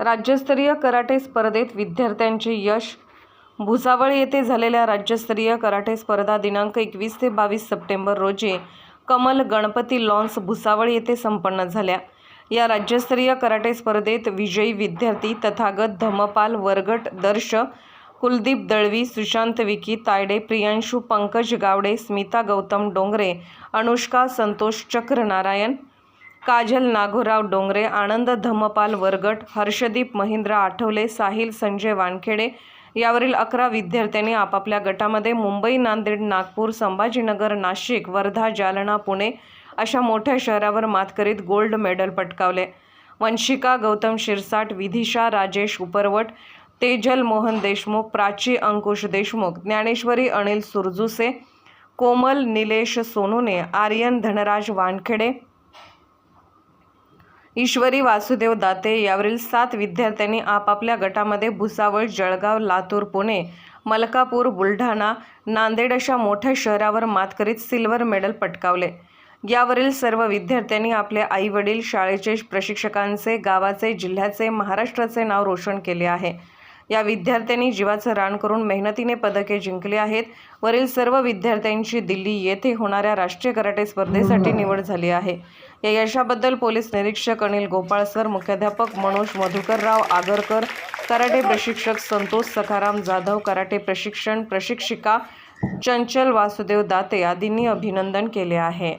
राज्यस्तरीय कराटे स्पर्धेत विद्यार्थ्यांचे यश. भुसावळ येथे झालेल्या राज्यस्तरीय कराटे स्पर्धा दिनांक एकवीस ते बावीस सप्टेंबर रोजी कमल गणपती लॉन्स भुसावळ येथे संपन्न झाल्या. या राज्यस्तरीय कराटे स्पर्धेत विजयी विद्यार्थी तथागत धमपाल वरगट दर्श कुलदीप दळवी सुशांत विकी तायडे प्रियांशू पंकज गावडे स्मिता गौतम डोंगरे अनुष्का संतोष चक्र नारायण काजल नागोराव डोंगरे आनंद धम्मपाल वरगट हर्षदीप महेंद्र आठवले साहिल संजय वानखेडे यावरील अकरा विद्यार्थ्यांनी आपापल्या गटामध्ये मुंबई नांदेड नागपूर संभाजीनगर नाशिक वर्धा जालना पुणे अशा मोठ्या शहरावर मात करीत गोल्ड मेडल पटकावले. वंशिका गौतम शिरसाट विधिशा राजेश उपरवट तेजल मोहन देशमुख प्राची अंकुश देशमुख ज्ञानेश्वरी अनिल सुरजुसे कोमल निलेश सोनूने आर्यन धनराज वानखेडे ईश्वरी वासुदेव दाते यावरील सात विद्यार्थ्यांनी आपापल्या गटामध्ये भुसावळ जळगाव लातूर पुणे मलकापूर बुलढाणा नांदेड अशा मोठ्या शहरावर मात करीत सिल्वर मेडल पटकावले. यावरील सर्व विद्यार्थ्यांनी आपले आई वडील शाळेचे प्रशिक्षकांचे गावाचे जिल्ह्याचे महाराष्ट्राचे नाव रोशन केले आहे. या विद्यार्थ्यांनी जीवाचं रान करून मेहनतीने पदके जिंकली आहेत. वरील सर्व विद्यार्थ्यांची दिल्ली येथे होणाऱ्या राष्ट्रीय कराटे स्पर्धेसाठी निवड झाली आहे. या यशाबद्दल पोलीस निरीक्षक अनिल गोपाळ सर मुख्याध्यापक मनोज मधुकरराव आगरकर कराटे प्रशिक्षक संतोष सखाराम जाधव कराटे प्रशिक्षण प्रशिक्षिका चंचल वासुदेव दाते आदींनी अभिनंदन केले आहे.